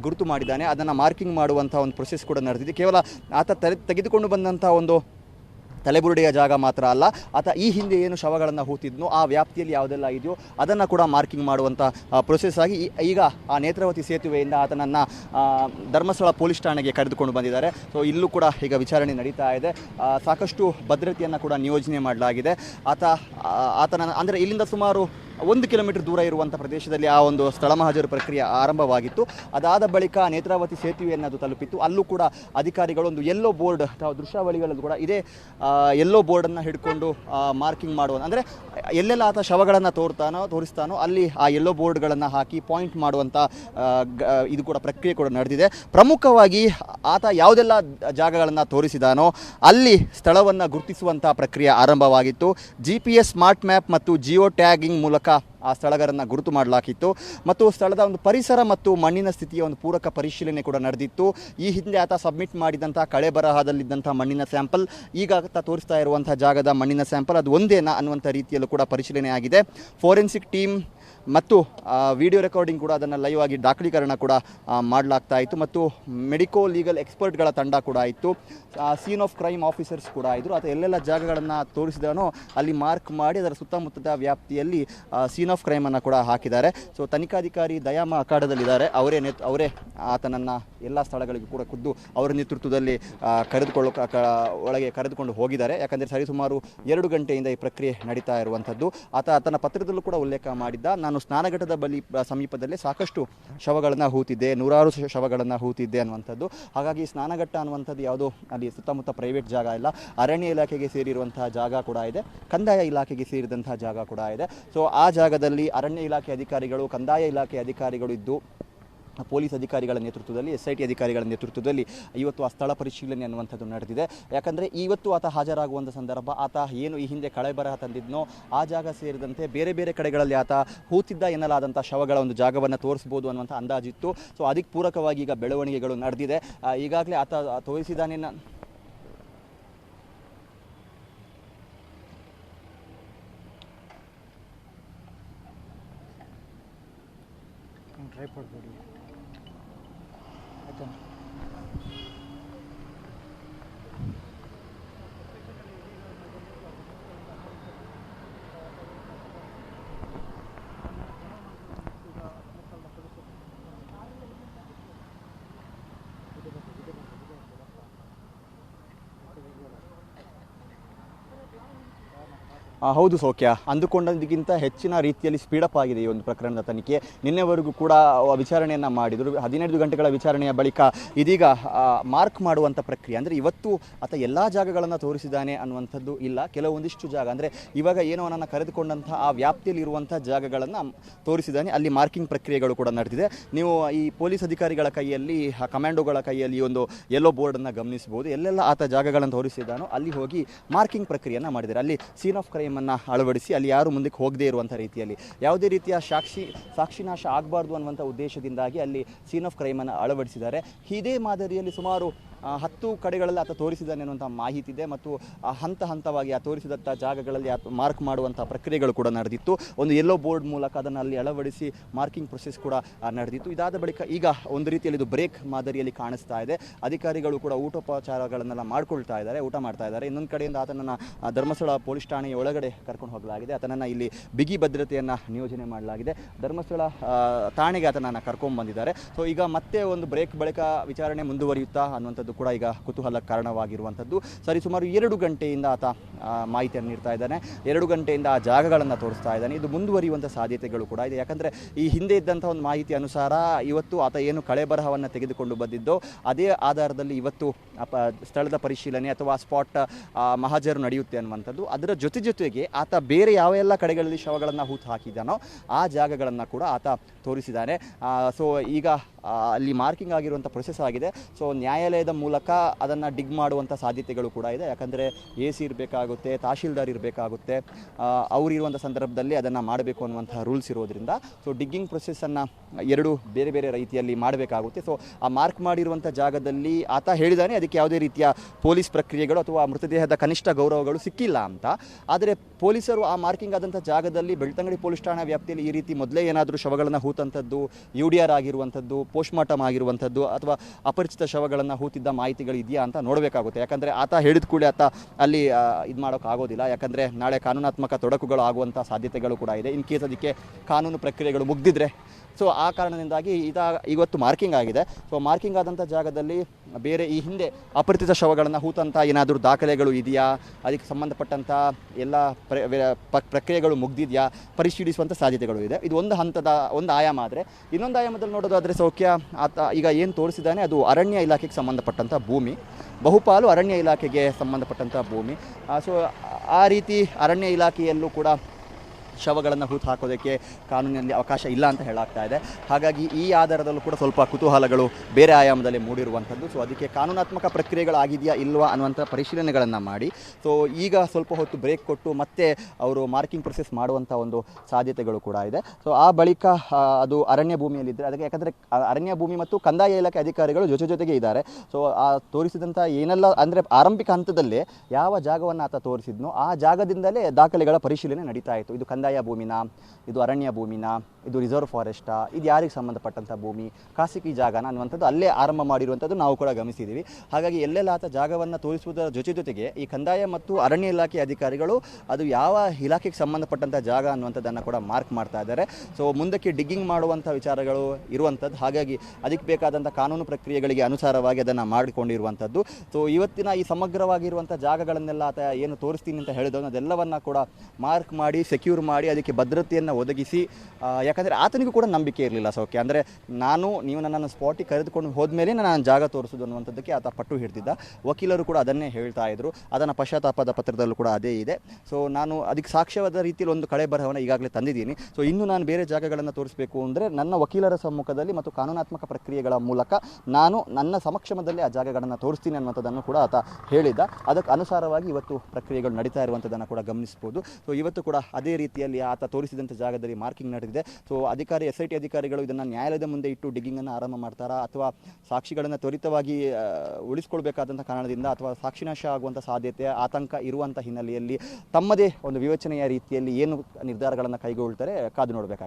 ಗುರುತು ಮಾಡಿದ್ದಾನೆ, ಅದನ್ನು ಮಾರ್ಕಿಂಗ್ ಮಾಡುವಂಥ ಒಂದು ಪ್ರೊಸೆಸ್ ಕೂಡ ನಡೆದಿದೆ. ಕೇವಲ ಆತ ತಲೆ, ತೆಗೆದುಕೊಂಡು ಬಂದಂಥ ಒಂದು ತಲೆಬುರುಡೆಯ ಜಾಗ ಮಾತ್ರ ಅಲ್ಲ, ಆತ ಈ ಹಿಂದೆ ಏನು ಶವಗಳನ್ನು ಹೂತಿದ್ನೋ, ಆ ವ್ಯಾಪ್ತಿಯಲ್ಲಿ ಯಾವುದೆಲ್ಲ ಇದೆಯೋ, ಅದನ್ನು ಕೂಡ ಮಾರ್ಕಿಂಗ್ ಮಾಡುವಂಥ ಪ್ರೊಸೆಸ್ ಆಗಿ ಈಗ ಆ ನೇತ್ರಾವತಿ ಸೇತುವೆಯಿಂದ ಆತನನ್ನು ಧರ್ಮಸ್ಥಳ ಪೊಲೀಸ್ ಠಾಣೆಗೆ ಕರೆದುಕೊಂಡು ಬಂದಿದ್ದಾರೆ. ಸೊ ಇಲ್ಲೂ ಕೂಡ ಈಗ ವಿಚಾರಣೆ ನಡೀತಾ ಇದೆ. ಸಾಕಷ್ಟು ಭದ್ರತೆಯನ್ನು ಕೂಡ ನಿಯೋಜನೆ ಮಾಡಲಾಗಿದೆ. ಆತ ಆತನ ಅಂದರೆ ಇಲ್ಲಿಂದ ಸುಮಾರು ಒಂದು ಕಿಲೋಮೀಟರ್ ದೂರ ಇರುವಂಥ ಪ್ರದೇಶದಲ್ಲಿ ಆ ಒಂದು ಸ್ಥಳ ಮಹಾಜರು ಪ್ರಕ್ರಿಯೆ ಆರಂಭವಾಗಿತ್ತು. ಅದಾದ ಬಳಿಕ ನೇತ್ರಾವತಿ ಸೇತುವೆಯನ್ನು ಅದು ತಲುಪಿತ್ತು. ಅಲ್ಲೂ ಕೂಡ ಅಧಿಕಾರಿಗಳು ಒಂದು ಎಲ್ಲೋ ಬೋರ್ಡ್ ಅಥವಾ ದೃಶ್ಯಾವಳಿಗಳಲ್ಲೂ ಕೂಡ ಇದೇ ಎಲ್ಲೋ ಬೋರ್ಡನ್ನು ಹಿಡ್ಕೊಂಡು ಮಾರ್ಕಿಂಗ್ ಮಾಡುವ ಅಂದರೆ ಎಲ್ಲೆಲ್ಲ ಆತ ಶವಗಳನ್ನು ತೋರ್ತಾನೋ, ತೋರಿಸ್ತಾನೋ, ಅಲ್ಲಿ ಆ ಎಲ್ಲೋ ಬೋರ್ಡ್ಗಳನ್ನು ಹಾಕಿ ಪಾಯಿಂಟ್ ಮಾಡುವಂಥ ಇದು ಕೂಡ ಪ್ರಕ್ರಿಯೆ ಕೂಡ ನಡೆದಿದೆ. ಪ್ರಮುಖವಾಗಿ ಆತ ಯಾವುದೆಲ್ಲ ಜಾಗಗಳನ್ನು ತೋರಿಸಿದಾನೋ, ಅಲ್ಲಿ ಸ್ಥಳವನ್ನು ಗುರುತಿಸುವಂಥ ಪ್ರಕ್ರಿಯೆ ಆರಂಭವಾಗಿತ್ತು. G P S smart map ಮತ್ತು ಜಿಯೋ ಟ್ಯಾಗಿಂಗ್ ಮೂಲಕ Пока. ಆ ಸ್ಥಳಗಳನ್ನು ಗುರುತು ಮಾಡಲಾಗಿತ್ತು. ಮತ್ತು ಸ್ಥಳದ ಒಂದು ಪರಿಸರ ಮತ್ತು ಮಣ್ಣಿನ ಸ್ಥಿತಿಯ ಒಂದು ಪೂರಕ ಪರಿಶೀಲನೆ ಕೂಡ ನಡೆದಿತ್ತು. ಈ ಹಿಂದೆ ಆತ ಸಬ್ಮಿಟ್ ಮಾಡಿದಂಥ ಕಳೆ ಬರಹದಲ್ಲಿದ್ದಂಥ ಮಣ್ಣಿನ ಸ್ಯಾಂಪಲ್, ಈಗ ತೋರಿಸ್ತಾ ಇರುವಂಥ ಜಾಗದ ಮಣ್ಣಿನ ಸ್ಯಾಂಪಲ್, ಅದು ಒಂದೇನಾ ಅನ್ನುವಂಥ ರೀತಿಯಲ್ಲೂ ಕೂಡ ಪರಿಶೀಲನೆ ಆಗಿದೆ. ಫೋರೆನ್ಸಿಕ್ ಟೀಮ್ ಮತ್ತು ವಿಡಿಯೋ ರೆಕಾರ್ಡಿಂಗ್ ಕೂಡ ಅದನ್ನು ಲೈವ್ ಆಗಿ ದಾಖಲೀಕರಣ ಕೂಡ ಮಾಡಲಾಗ್ತಾ ಇತ್ತು. ಮತ್ತು ಮೆಡಿಕೋ ಲೀಗಲ್ ಎಕ್ಸ್ಪರ್ಟ್ಗಳ ತಂಡ ಕೂಡ ಇತ್ತು. ಸೀನ್ ಆಫ್ ಕ್ರೈಮ್ ಆಫೀಸರ್ಸ್ ಕೂಡ ಇದ್ದರು ಅಥವಾ ಎಲ್ಲೆಲ್ಲ ಜಾಗಗಳನ್ನು ತೋರಿಸಿದನೋ, ಅಲ್ಲಿ ಮಾರ್ಕ್ ಮಾಡಿ ಅದರ ಸುತ್ತಮುತ್ತದ ವ್ಯಾಪ್ತಿಯಲ್ಲಿ ಸೀನ್ ಆಫ್ ಕ್ರೈಮನ್ನು ಕೂಡ ಹಾಕಿದ್ದಾರೆ. ಸೊ ತನಿಖಾಧಿಕಾರಿ ದಯಾಮ ಅಖಾಡದಲ್ಲಿದ್ದಾರೆ. ಅವರೇ ನೇತ್, ಅವರೇ ಆತನನ್ನ ಎಲ್ಲ ಸ್ಥಳಗಳಿಗೂ ಕೂಡ ಖುದ್ದು ಅವರ ನೇತೃತ್ವದಲ್ಲಿ ಕರೆದುಕೊಳ್ಳ ಒಳಗೆ ಕರೆದುಕೊಂಡು ಹೋಗಿದ್ದಾರೆ. ಯಾಕಂದರೆ ಸರಿಸುಮಾರು ಎರಡು ಗಂಟೆಯಿಂದ ಈ ಪ್ರಕ್ರಿಯೆ ನಡೀತಾ ಇರುವಂಥದ್ದು. ಆತ, ಆತನ ಪತ್ರದಲ್ಲೂ ಕೂಡ ಉಲ್ಲೇಖ ಮಾಡಿದ್ದ, ನಾನು ಸ್ನಾನಘಟ್ಟದ ಬಳಿ ಸಮೀಪದಲ್ಲಿ ಸಾಕಷ್ಟು ಶವಗಳನ್ನು ಹೂತಿದ್ದೆ, ನೂರಾರು ಶವಗಳನ್ನ ಹೂತಿದ್ದೆ ಅನ್ನುವಂಥದ್ದು. ಹಾಗಾಗಿ ಸ್ನಾನಘಟ್ಟ ಅನ್ನುವಂಥದ್ದು ಯಾವುದೋ ಅಲ್ಲಿ ಸುತ್ತಮುತ್ತ ಪ್ರೈವೇಟ್ ಜಾಗ ಇಲ್ಲ. ಅರಣ್ಯ ಇಲಾಖೆಗೆ ಸೇರಿರುವಂತಹ ಜಾಗ ಕೂಡ ಇದೆ. ಕಂದಾಯ ಇಲಾಖೆಗೆ ಸೇರಿದಂತಹ ಜಾಗ ಕೂಡ ಇದೆ. ಸೊ ಆ ಜಾಗದಲ್ಲಿ ಅರಣ್ಯ ಇಲಾಖೆ ಅಧಿಕಾರಿಗಳು, ಕಂದಾಯ ಇಲಾಖೆ ಅಧಿಕಾರಿಗಳು ಇದ್ದು, ಪೊಲೀಸ್ ಅಧಿಕಾರಿಗಳ ನೇತೃತ್ವದಲ್ಲಿ ಎಸ್ ಐ ಟಿ ಅಧಿಕಾರಿಗಳ ನೇತೃತ್ವದಲ್ಲಿ ಇವತ್ತು ಆ ಸ್ಥಳ ಪರಿಶೀಲನೆ ಅನ್ನುವಂಥದ್ದು ನಡೆದಿದೆ. ಯಾಕಂದರೆ ಇವತ್ತು ಆತ ಹಾಜರಾಗುವಂಥ ಸಂದರ್ಭ, ಆತ ಏನು ಈ ಹಿಂದೆ ಕಳೆ ಬರಹ ತಂದಿದ್ನೋ, ಆ ಜಾಗ ಸೇರಿದಂತೆ ಬೇರೆ ಬೇರೆ ಕಡೆಗಳಲ್ಲಿ ಆತ ಹೂತಿದ್ದ ಎನ್ನಲಾದಂಥ ಶವಗಳ ಒಂದು ಜಾಗವನ್ನು ತೋರಿಸ್ಬೋದು ಅನ್ನುವಂಥ ಅಂದಾಜಿತ್ತು. ಸೊ ಅದಕ್ಕೆ ಪೂರಕವಾಗಿ ಈಗ ಬೆಳವಣಿಗೆಗಳು ನಡೆದಿದೆ. ಈಗಾಗಲೇ ಆತ ತೋರಿಸಿದಾನೆ ಟ್ರೈಪಾಡ್ ಕೊಡಿ ಹೌದು ಸೌಖ್ಯ. ಅಂದುಕೊಂಡದಕ್ಕಿಂತ ಹೆಚ್ಚಿನ ರೀತಿಯಲ್ಲಿ ಸ್ಪೀಡಪ್ ಆಗಿದೆ ಈ ಒಂದು ಪ್ರಕರಣದ ತನಿಖೆ. ನಿನ್ನೆವರೆಗೂ ಕೂಡ ವಿಚಾರಣೆಯನ್ನು ಮಾಡಿದರು. ಹದಿನೈದು ಗಂಟೆಗಳ ವಿಚಾರಣೆಯ ಬಳಿಕ ಇದೀಗ ಮಾರ್ಕ್ ಮಾಡುವಂಥ ಪ್ರಕ್ರಿಯೆ. ಅಂದರೆ ಇವತ್ತು ಆತ ಎಲ್ಲ ಜಾಗಗಳನ್ನು ತೋರಿಸಿದ್ದಾನೆ ಅನ್ನುವಂಥದ್ದು ಇಲ್ಲ. ಕೆಲವೊಂದಿಷ್ಟು ಜಾಗ. ಅಂದರೆ ಇವಾಗ ಏನೋ ನನ್ನ ಕರೆದುಕೊಂಡಂಥ ಆ ವ್ಯಾಪ್ತಿಯಲ್ಲಿ ಇರುವಂಥ ಜಾಗಗಳನ್ನು ತೋರಿಸಿದ್ದಾನೆ. ಅಲ್ಲಿ ಮಾರ್ಕಿಂಗ್ ಪ್ರಕ್ರಿಯೆಗಳು ಕೂಡ ನಡೆದಿದೆ. ನೀವು ಈ ಪೊಲೀಸ್ ಅಧಿಕಾರಿಗಳ ಕೈಯಲ್ಲಿ, ಆ ಕಮಾಂಡೋಗಳ ಕೈಯಲ್ಲಿ ಒಂದು ಎಲ್ಲೋ ಬೋರ್ಡನ್ನು ಗಮನಿಸಬಹುದು. ಎಲ್ಲೆಲ್ಲ ಆತ ಜಾಗಗಳನ್ನು ತೋರಿಸಿದ್ದಾನೋ, ಅಲ್ಲಿ ಹೋಗಿ ಮಾರ್ಕಿಂಗ್ ಪ್ರಕ್ರಿಯೆಯನ್ನು ಮಾಡಿದ್ದಾರೆ. ಅಲ್ಲಿ ಸೀನ್ ಆಫ್ ಕ್ರೈಮನ್ನು ಅಳವಡಿಸಿ ಅಲ್ಲಿ ಯಾರು ಮುಂದಕ್ಕೆ ಹೋಗದೇ ಇರುವಂಥ ರೀತಿಯಲ್ಲಿ. ಯಾವುದೇ ರೀತಿಯ ಸಾಕ್ಷಿ, ಸಾಕ್ಷಿನಾಶ ಆಗಬಾರ್ದು ಅನ್ನುವಂಥ ಉದ್ದೇಶದಿಂದಾಗಿ ಅಲ್ಲಿ ಸೀನ್ ಆಫ್ ಕ್ರೈಮನ್ನು ಅಳವಡಿಸಿದ್ದಾರೆ. ಇದೇ ಮಾದರಿಯಲ್ಲಿ ಸುಮಾರು ಹತ್ತು ಕಡೆಗಳಲ್ಲಿ ಆತ ತೋರಿಸಿದ್ದಾನೆ ಅನ್ನುವಂಥ ಮಾಹಿತಿ ಇದೆ ಮತ್ತು, ಆ, ಹಂತ ಹಂತವಾಗಿ ಆ ತೋರಿಸಿದಂಥ ಜಾಗಗಳಲ್ಲಿ ಆತ ಮಾರ್ಕ್ ಮಾಡುವಂಥ ಪ್ರಕ್ರಿಯೆಗಳು ಕೂಡ ನಡೆದಿತ್ತು. ಒಂದು ಎಲ್ಲೋ ಬೋರ್ಡ್ ಮೂಲಕ ಅದನ್ನು ಅಲ್ಲಿ ಅಳವಡಿಸಿ ಮಾರ್ಕಿಂಗ್ ಪ್ರೊಸೆಸ್ ಕೂಡ ನಡೆದಿತ್ತು. ಇದಾದ ಬಳಿಕ ಈಗ ಒಂದು ರೀತಿಯಲ್ಲಿ ಇದು ಬ್ರೇಕ್ ಮಾದರಿಯಲ್ಲಿ ಕಾಣಿಸ್ತಾ ಇದೆ. ಅಧಿಕಾರಿಗಳು ಕೂಡ ಊಟೋಪಚಾರಗಳನ್ನೆಲ್ಲ ಮಾಡ್ಕೊಳ್ತಾ ಇದ್ದಾರೆ, ಊಟ ಮಾಡ್ತಾ ಇದ್ದಾರೆ. ಇನ್ನೊಂದು ಕಡೆಯಿಂದ ಆತನನ್ನು ಧರ್ಮಸ್ಥಳ ಪೊಲೀಸ್ ಠಾಣೆಯ ಒಳಗಡೆ ಕರ್ಕೊಂಡು ಹೋಗಲಾಗಿದೆ. ಆತನನ್ನು ಇಲ್ಲಿ ಬಿಗಿ ಭದ್ರತೆಯನ್ನು ನಿಯೋಜನೆ ಮಾಡಲಾಗಿದೆ. ಧರ್ಮಸ್ಥಳ ಠಾಣೆಗೆ ಆತನನ್ನು ಕರ್ಕೊಂಡು ಬಂದಿದ್ದಾರೆ. ಸೊ ಈಗ ಮತ್ತೆ ಒಂದು ಬ್ರೇಕ್ ಬಳಿಕ ವಿಚಾರಣೆ ಮುಂದುವರಿಯುತ್ತಾ ಅನ್ನುವಂಥದ್ದು ಕೂಡ ಈಗ ಕುತೂಹಲ ಕಾರಣವಾಗಿರುವಂಥದ್ದು. ಸರಿ, ಸುಮಾರು ಎರಡು ಗಂಟೆಯಿಂದ ಆತ ಮಾಹಿತಿಯನ್ನು ನೀಡ್ತಾ ಇದ್ದಾನೆ. ಎರಡು ಗಂಟೆಯಿಂದ ಆ ಜಾಗಗಳನ್ನು ತೋರಿಸ್ತಾ ಇದ್ದಾನೆ. ಇದು ಮುಂದುವರಿಯುವಂಥ ಸಾಧ್ಯತೆಗಳು ಕೂಡ ಇದೆ. ಯಾಕಂದರೆ ಈ ಹಿಂದೆ ಇದ್ದಂಥ ಒಂದು ಮಾಹಿತಿ ಅನುಸಾರ ಇವತ್ತು ಆತ ಏನು ಕಳೆ ಬರಹವನ್ನು ತೆಗೆದುಕೊಂಡು ಬಂದಿದ್ದೋ, ಅದೇ ಆಧಾರದಲ್ಲಿ ಇವತ್ತು ಸ್ಥಳದ ಪರಿಶೀಲನೆ ಅಥವಾ ಸ್ಪಾಟ್ ಮಹಾಜರು ನಡೆಯುತ್ತೆ ಅನ್ನುವಂಥದ್ದು. ಅದರ ಜೊತೆ ಜೊತೆಗೆ ಆತ ಬೇರೆ ಯಾವ ಎಲ್ಲ ಕಡೆಗಳಲ್ಲಿ ಶವಗಳನ್ನು ಹೂತು ಹಾಕಿದ್ದಾನೋ, ಆ ಜಾಗಗಳನ್ನು ಕೂಡ ಆತ ತೋರಿಸಿದ್ದಾನೆ. ಸೊ, ಈಗ ಅಲ್ಲಿ ಮಾರ್ಕಿಂಗ್ ಆಗಿರುವಂಥ ಪ್ರೊಸೆಸ್ ಆಗಿದೆ. ಸೊ ನ್ಯಾಯಾಲಯದ ಮೂಲಕ ಅದನ್ನು ಡಿಗ್ ಮಾಡುವಂಥ ಸಾಧ್ಯತೆಗಳು ಕೂಡ ಇದೆ. ಯಾಕಂದರೆ ಎ ಸಿ ಇರಬೇಕಾಗುತ್ತೆ, ತಹಶೀಲ್ದಾರ್ ಇರಬೇಕಾಗುತ್ತೆ ಅವರಿರುವಂಥ ಸಂದರ್ಭದಲ್ಲಿ ಅದನ್ನು ಮಾಡಬೇಕು ಅನ್ನುವಂಥ ರೂಲ್ಸ್ ಇರೋದ್ರಿಂದ. ಸೊ ಡಿಗ್ಗಿಂಗ್ ಪ್ರೊಸೆಸ್ಸನ್ನು ಎರಡು ಬೇರೆ ಬೇರೆ ರೀತಿಯಲ್ಲಿ ಮಾಡಬೇಕಾಗುತ್ತೆ. ಸೊ ಆ ಮಾರ್ಕ್ ಮಾಡಿರುವಂಥ ಜಾಗದಲ್ಲಿ ಆತ ಹೇಳಿದಾನೆ, ಅದಕ್ಕೆ ಯಾವುದೇ ರೀತಿಯ ಪೊಲೀಸ್ ಪ್ರಕ್ರಿಯೆಗಳು ಅಥವಾ ಮೃತದೇಹದ ಕನಿಷ್ಠ ಗೌರವಗಳು ಸಿಕ್ಕಿಲ್ಲ ಅಂತ. ಆದರೆ ಪೊಲೀಸರು ಆ ಮಾರ್ಕಿಂಗ್ ಆದಂಥ ಜಾಗದಲ್ಲಿ ಬೆಳ್ತಂಗಡಿ ಪೊಲೀಸ್ ಠಾಣಾ ವ್ಯಾಪ್ತಿಯಲ್ಲಿ ಈ ರೀತಿ ಮೊದಲೇ ಏನಾದರೂ ಶವಗಳನ್ನು ಹೂತಂಥದ್ದು, ಯು ಡಿ ಆರ್ ಆಗಿರುವಂಥದ್ದು ಪೋಸ್ಟ್ಮಾರ್ಟಮ್ ಆಗಿರುವಂಥದ್ದು ಅಥವಾ ಅಪರಿಚಿತ ಶವಗಳನ್ನು ಹೂತಿದ್ದ ಮಾಹಿತಿಗಳು ಇದೆಯಾ ಅಂತ ನೋಡಬೇಕಾಗುತ್ತೆ. ಯಾಕಂದರೆ ಆತ ಹೇಳಿದ ಕೂಡಲೇ ಆತ ಅಲ್ಲಿ ಇದು ಮಾಡೋಕ್ಕಾಗೋದಿಲ್ಲ ಯಾಕಂದರೆ ನಾಳೆ ಕಾನೂನಾತ್ಮಕ ತೊಡಕುಗಳು ಆಗುವಂಥ ಸಾಧ್ಯತೆಗಳು ಕೂಡ ಇದೆ. ಇನ್ ಕೇಸ್ ಅದಕ್ಕೆ ಕಾನೂನು ಪ್ರಕ್ರಿಯೆಗಳು ಮುಗ್ದಿದ್ರೆ, ಸೊ ಆ ಕಾರಣದಿಂದಾಗಿ ಇದ ಇವತ್ತು ಮಾರ್ಕಿಂಗ್ ಆಗಿದೆ. ಸೊ ಮಾರ್ಕಿಂಗ್ ಆದಂಥ ಜಾಗದಲ್ಲಿ ಬೇರೆ ಈ ಹಿಂದೆ ಅಪರಿಚಿತ ಶವಗಳನ್ನು ಹೂತಂಥ ಏನಾದರೂ ದಾಖಲೆಗಳು ಇದೆಯಾ? ಅದಕ್ಕೆ ಸಂಬಂಧಪಟ್ಟಂಥ ಎಲ್ಲ ಪ್ರಕ್ರಿಯೆಗಳು ಮುಗ್ದಿದೆಯಾ? ಪರಿಶೀಲಿಸುವಂಥ ಸಾಧ್ಯತೆಗಳು ಇದೆ. ಇದು ಒಂದು ಹಂತದ, ಒಂದು ಆಯಾಮ ಆದರೆ, ಇನ್ನೊಂದು ಆಯಾಮದಲ್ಲಿ ನೋಡೋದಾದರೆ ಸೌಖ್ಯ ಆತ ಈಗ ಏನು ತೋರಿಸಿದ್ದಾನೆ, ಅದು ಅರಣ್ಯ ಇಲಾಖೆಗೆ ಸಂಬಂಧಪಟ್ಟಂಥ ಭೂಮಿ. ಬಹುಪಾಲು ಅರಣ್ಯ ಇಲಾಖೆಗೆ ಸಂಬಂಧಪಟ್ಟಂಥ ಭೂಮಿ. ಸೊ ಆ ರೀತಿ ಅರಣ್ಯ ಇಲಾಖೆಯಲ್ಲೂ ಕೂಡ ಶವಗಳನ್ನು ಹೂತು ಹಾಕೋದಕ್ಕೆ ಕಾನೂನಿನಲ್ಲಿ ಅವಕಾಶ ಇಲ್ಲ ಅಂತ ಹೇಳಾಗ್ತಾ ಇದೆ. ಹಾಗಾಗಿ ಈ ಆಧಾರದಲ್ಲೂ ಕೂಡ ಸ್ವಲ್ಪ ಕುತೂಹಲಗಳು ಬೇರೆ ಆಯಾಮದಲ್ಲಿ ಮೂಡಿರುವಂಥದ್ದು. ಸೊ ಅದಕ್ಕೆ ಕಾನೂನಾತ್ಮಕ ಪ್ರಕ್ರಿಯೆಗಳಾಗಿದೆಯಾ ಇಲ್ವಾ ಅನ್ನುವಂಥ ಪರಿಶೀಲನೆಗಳನ್ನು ಮಾಡಿ. ಸೊ ಈಗ ಸ್ವಲ್ಪ ಹೊತ್ತು ಬ್ರೇಕ್ ಕೊಟ್ಟು ಮತ್ತೆ ಅವರು ಮಾರ್ಕಿಂಗ್ ಪ್ರೊಸೆಸ್ ಮಾಡುವಂಥ ಒಂದು ಸಾಧ್ಯತೆಗಳು ಕೂಡ ಇದೆ. ಸೊ ಆ ಬಳಿಕ ಅದು ಅರಣ್ಯ ಭೂಮಿಯಲ್ಲಿದ್ದರೆ ಅದಕ್ಕೆ ಯಾಕಂದರೆ ಅರಣ್ಯ ಭೂಮಿ ಮತ್ತು ಕಂದಾಯ ಇಲಾಖೆ ಅಧಿಕಾರಿಗಳು ಜೊತೆ ಜೊತೆಗೆ ಇದ್ದಾರೆ. ಸೊ ಆ, ತೋರಿಸಿದಂಥ ಏನೆಲ್ಲ ಅಂದರೆ ಆರಂಭಿಕ ಹಂತದಲ್ಲೇ ಯಾವ ಜಾಗವನ್ನು ಆತ ತೋರಿಸಿದ್ನೋ ಆ ಜಾಗದಿಂದಲೇ ದಾಖಲೆಗಳ ಪರಿಶೀಲನೆ ನಡೀತಾ ಇತ್ತು. ಇದು ಕಂದಾಯ ಭೂಮಿನ, ಇದು ಅರಣ್ಯ ಭೂಮಿನ, ಇದು ರಿಸರ್ವ್ ಫಾರೆಸ್ಟಾ ಇದು ಯಾರಿಗೆ ಸಂಬಂಧಪಟ್ಟಂಥ ಭೂಮಿ, ಖಾಸಗಿ ಜಾಗನ ಅನ್ನುವಂಥದ್ದು ಅಲ್ಲೇ ಆರಂಭ ಮಾಡಿರುವಂಥದ್ದು ನಾವು ಕೂಡ ಗಮನಿಸಿದ್ದೀವಿ ಹಾಗಾಗಿ ಎಲ್ಲೆಲ್ಲ ಆತ ಜಾಗವನ್ನು ತೋರಿಸುವುದರ ಜೊತೆ ಜೊತೆಗೆ ಈ ಕಂದಾಯ ಮತ್ತು ಅರಣ್ಯ ಇಲಾಖೆ ಅಧಿಕಾರಿಗಳು ಅದು ಯಾವ ಇಲಾಖೆಗೆ ಸಂಬಂಧಪಟ್ಟಂಥ ಜಾಗ ಅನ್ನುವಂಥದ್ದನ್ನು ಕೂಡ ಮಾರ್ಕ್ ಮಾಡ್ತಾ ಇದ್ದಾರೆ. ಸೊ ಮುಂದಕ್ಕೆ ಡಿಗ್ಗಿಂಗ್ ಮಾಡುವಂಥ ವಿಚಾರಗಳು ಇರುವಂಥದ್ದು, ಹಾಗಾಗಿ ಅದಕ್ಕೆ ಬೇಕಾದಂಥ ಕಾನೂನು ಪ್ರಕ್ರಿಯೆಗಳಿಗೆ ಅನುಸಾರವಾಗಿ ಅದನ್ನು ಮಾಡಿಕೊಂಡಿರುವಂಥದ್ದು. ಸೊ ಇವತ್ತಿನ ಈ ಸಮಗ್ರವಾಗಿರುವಂಥ ಜಾಗಗಳನ್ನೆಲ್ಲ ಆತ ಏನು ತೋರಿಸ್ತೀನಿ ಅಂತ ಹೇಳಿದವನು ಅದೆಲ್ಲವನ್ನು ಕೂಡ ಮಾರ್ಕ್ ಮಾಡಿ ಸೆಕ್ಯೂರ್ ಮಾಡಿ ಅದಕ್ಕೆ ಭದ್ರತೆಯನ್ನು ಒದಗಿಸಿ ಯಾಕಂದರೆ ಆತನಿಗೂ ಕೂಡ ನಂಬಿಕೆ ಇರಲಿಲ್ಲ ಸೌಖ್ಯ. ಅಂದರೆ ನಾನು, ನೀವು ನನ್ನನ್ನು ಸ್ಪಾಟಿಗೆ ಕರೆದುಕೊಂಡು ಹೋದ್ಮೇಲೆ ನಾನು ಜಾಗ ತೋರಿಸೋದು ಅನ್ನುವಂಥದ್ದಕ್ಕೆ ಆತ ಪಟ್ಟು ಹಿಡಿದಿದ್ದ. ವಕೀಲರು ಕೂಡ ಅದನ್ನೇ ಹೇಳ್ತಾ ಇದ್ದರು ಅದನ್ನು ಪಶ್ಚಾತ್ತಾಪದ ಪತ್ರದಲ್ಲೂ ಕೂಡ ಅದೇ ಇದೆ. ಸೊ ನಾನು ಅದಕ್ಕೆ ಸಾಕ್ಷ್ಯವಾದ ರೀತಿಯಲ್ಲಿ ಒಂದು ಕಳೆ ಬರಹವನ್ನು ಈಗಾಗಲೇ ತಂದಿದ್ದೀನಿ. ಸೊ ಇನ್ನು ನಾನು ಬೇರೆ ಜಾಗಗಳನ್ನು ತೋರಿಸಬೇಕು ಅಂದರೆ ನನ್ನ ವಕೀಲರ ಸಮ್ಮುಖದಲ್ಲಿ ಮತ್ತು ಕಾನೂನಾತ್ಮಕ ಪ್ರಕ್ರಿಯೆಗಳ ಮೂಲಕ ನಾನು ನನ್ನ ಸಮಕ್ಷಮದಲ್ಲಿ ಆ ಜಾಗಗಳನ್ನು ತೋರಿಸ್ತೀನಿ ಅನ್ನುವಂಥದ್ದನ್ನು ಕೂಡ ಆತ ಹೇಳಿದ್ದ. ಅದಕ್ಕೆ ಅನುಸಾರವಾಗಿ ಇವತ್ತು ಪ್ರಕ್ರಿಯೆಗಳು ನಡೀತಾ ಇರುವಂಥದ್ದನ್ನು ಕೂಡ ಗಮನಿಸ್ಬೋದು. ಸೊ ಇವತ್ತು ಕೂಡ ಅದೇ ರೀತಿಯಲ್ಲಿ ಆತ ತೋರಿಸಿದಂಥ ಜಾಗದಲ್ಲಿ ಮಾರ್ಕಿಂಗ್ ನಡೆದಿದೆ. ಸೊ ಅಧಿಕಾರಿ ಎಸ್ ಐ ಟಿ ಅಧಿಕಾರಿಗಳು ಇದನ್ನು ನ್ಯಾಯಾಲಯದ ಮುಂದೆ ಇಟ್ಟು ಡಿಗ್ಗಿಂಗನ್ನು ಆರಂಭ ಮಾಡ್ತಾರಾ? ಅಥವಾ ಸಾಕ್ಷಿಗಳನ್ನು ತ್ವರಿತವಾಗಿ ಉಳಿಸ್ಕೊಳ್ಬೇಕಾದಂಥ ಕಾರಣದಿಂದ ಅಥವಾ ಸಾಕ್ಷಿನಾಶ ಆಗುವಂಥ ಸಾಧ್ಯತೆ, ಆತಂಕ ಇರುವಂಥ ಹಿನ್ನೆಲೆಯಲ್ಲಿ ತಮ್ಮದೇ ಒಂದು ವಿವೇಚನೆಯ ರೀತಿಯಲ್ಲಿ ಏನು ನಿರ್ಧಾರಗಳನ್ನು ಕೈಗೊಳ್ತಾರೆ, ಕಾದು ನೋಡಬೇಕಾಗಿದೆ